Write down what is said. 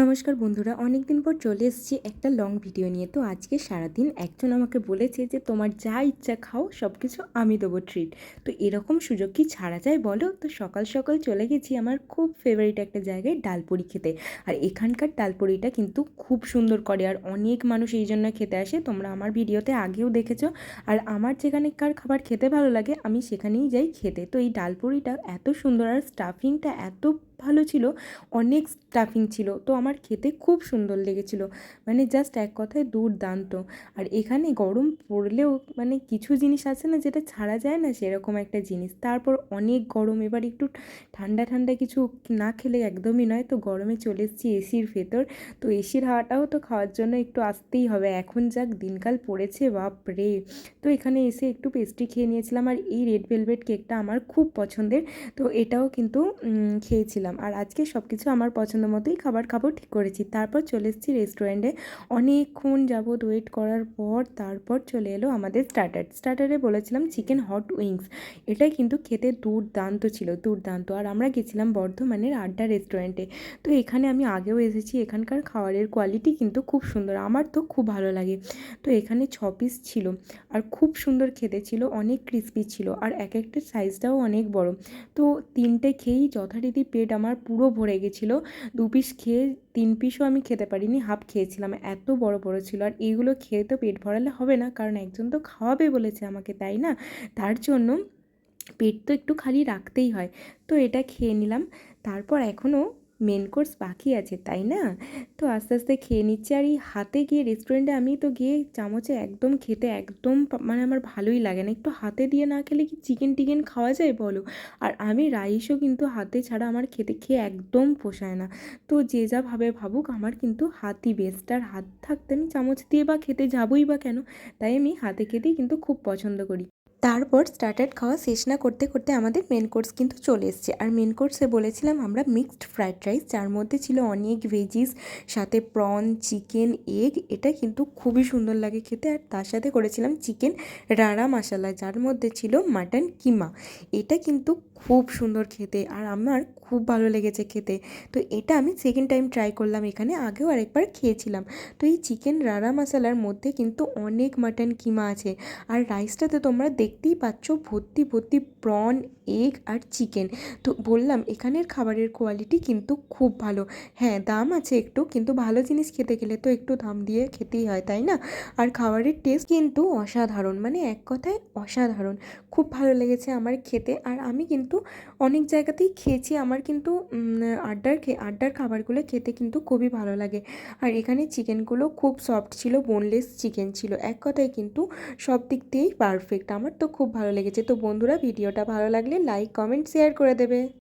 নমস্কার বন্ধুরা অনেক দিন পর চলে এসেছি একটা লং ভিডিও নিয়ে। তো আজকে সারাদিন একজন আমাকে বলেছে যে, তোমার যা ইচ্ছা খাও সব কিছু আমি দেবো ট্রিট তো এরকম সুযোগ কি ছাড়া যায় বলো? তো সকাল সকাল চলে গেছি আমার খুব ফেভারিট একটা জায়গায় ডালপুরি খেতে। আর এখানকার ডালপুরিটা কিন্তু খুব সুন্দর করে, আর অনেক মানুষ এই জন্য খেতে আসে। তোমরা আমার ভিডিওতে আগেও দেখেছ। আর আমার যেখানেকার খাবার খেতে ভালো লাগে, আমি সেখানেই যাই খেতে। তো এই ডালপুরিটা এত সুন্দর, আর স্টাফিংটা এত ভালো ছিল অনেক স্টাফিং ছিল। তো আমার খেতে খুব সুন্দর লেগেছিল। মানে জাস্ট এক কথায় দুর্দান্ত। আর এখানে গরম পড়লেও মানে কিছু জিনিস আছে না যেটা ছাড়া যায় না সেরকম একটা জিনিস। তারপর অনেক গরম এবার একটু ঠান্ডা ঠান্ডা কিছু না খেলে একদমই নয়। তো গরমে চলে এসেছি এসির ভেতর। তো এসির হাওয়াটাও তো খাওয়ার জন্য একটু আসতেই হবে। এখন যাক দিনকাল পড়েছে বাপ রে তো এখানে এসে একটু পেস্ট্রি খেয়ে নিয়েছিলাম। আর এই রেড ভেলভেট কেকটা আমার খুব পছন্দের। তো এটাও কিন্তু উম, খেয়েছিলাম আর আজকে সব কিছু আমার পছন্দ মতোই খাবার খাব, ঠিক করেছি। তারপর চলে এসেছি রেস্টুরেন্টে অনেকক্ষণ যাবৎ ওয়েট করার পর তারপর চলে এলো আমাদের স্টার্টার স্টার্টারে বলেছিলাম চিকেন হট উইংস এটাই কিন্তু খেতে দুর্দান্ত ছিল, দুর্দান্ত। আর আমরা গেছিলাম বর্ধমানের আড্ডা রেস্টুরেন্টে তো এখানে আমি আগেও এসেছি, এখানকার খাবারের কোয়ালিটি কিন্তু খুব সুন্দর। আমার তো খুব ভালো লাগে। তো এখানে ছ পিস ছিল। আর খুব সুন্দর খেতে ছিল, অনেক ক্রিস্পি ছিল। আর এক একটা সাইজটাও অনেক বড়। তো তিনটে খেয়েই যথারীতি পেট আমার পুরো ভরে গেছিল। দু পিস খেয়ে তিন পিসও আমি খেতে পারিনি হাফ খেয়েছিলাম। এত বড় বড় ছিল। আর এইগুলো খেয়ে তো পেট ভরালে হবে না, কারণ একজন তো খাওয়াবে বলেছে আমাকে, তাই না? তার জন্য পেট তো একটু খালি রাখতেই হয়। তো এটা খেয়ে নিলাম। তারপর এখনও মেন কোর্স বাকি আছে, তাই না? তো আস্তে আস্তে খেয়ে নিচ্ছি। আর এই হাতে গিয়ে রেস্টুরেন্টে আমি তো গিয়ে চামচে একদম খেতে একদম মানে আমার ভালোই লাগে না। একটু হাতে দিয়ে না খেলে কি চিকেন টিকেন খাওয়া যায় বলো? আর আমি রাইসও কিন্তু হাতে ছাড়া আমার খেতে খেয়ে একদম পোষায় না। তো যে যা ভাবে ভাবুক, আমার কিন্তু হাতই বেস্ট আর হাত থাকতে আমি চামচ দিয়ে বা খেতে যাবই বা কেন, তাই আমি হাতে খেতেই কিন্তু খুব পছন্দ করি। তারপর স্টার্টার খাওয়া শেষ না করতে করতে আমাদের মেন কোর্স কিন্তু চলে এসছে। আর মেন কোর্সে বলেছিলাম আমরা মিক্সড ফ্রাইড রাইস যার মধ্যে ছিল অনেক ভেজিস সাথে প্রন চিকেন এগ এটা কিন্তু খুবই সুন্দর লাগে খেতে। আর তার সাথে করেছিলাম চিকেন রাড়া মশলা, যার মধ্যে ছিল মাটন কিমা। এটা কিন্তু খুব সুন্দর খেতে আর আমার খুব ভালো লেগেছে খেতে। তো এটা আমি সেকেন্ড টাইম ট্রাই করলাম এখানে, আগেও আরেকবার খেয়েছিলাম। তো এই চিকেন রাড়া মশলার মধ্যে কিন্তু অনেক মাটন কিমা আছে। আর রাইসটাতে তোমরা দেখতেই পাচ্ছ ভর্তি ভর্তি প্রন এগ আর চিকেন তো বললাম, এখানের খাবারের কোয়ালিটি কিন্তু খুব ভালো। হ্যাঁ দাম আছে একটু, কিন্তু ভালো জিনিস খেতে গেলে তো একটু দাম দিয়ে খেতেই হয়, তাই না? আর খাবারের টেস্ট কিন্তু অসাধারণ মানে এক কথায় অসাধারণ। খুব ভালো লেগেছে আমার খেতে, আর আমি কিন্তু অনেক জায়গাতেই খেয়েছি, আমার কিন্তু আড্ডার খে, আড্ডার খাবারগুলো খেতে কিন্তু খুবই ভালো লাগে। আর এখানে চিকেনগুলো খুব সফট ছিল বোনলেস চিকেন ছিল, এক কথায় কিন্তু সব দিক দিয়েই পারফেক্ট আমার খুব ভালো লেগেছে। তো বন্ধুরা ভিডিওটা ভালো লাগলে লাইক কমেন্ট শেয়ার করে দেবে।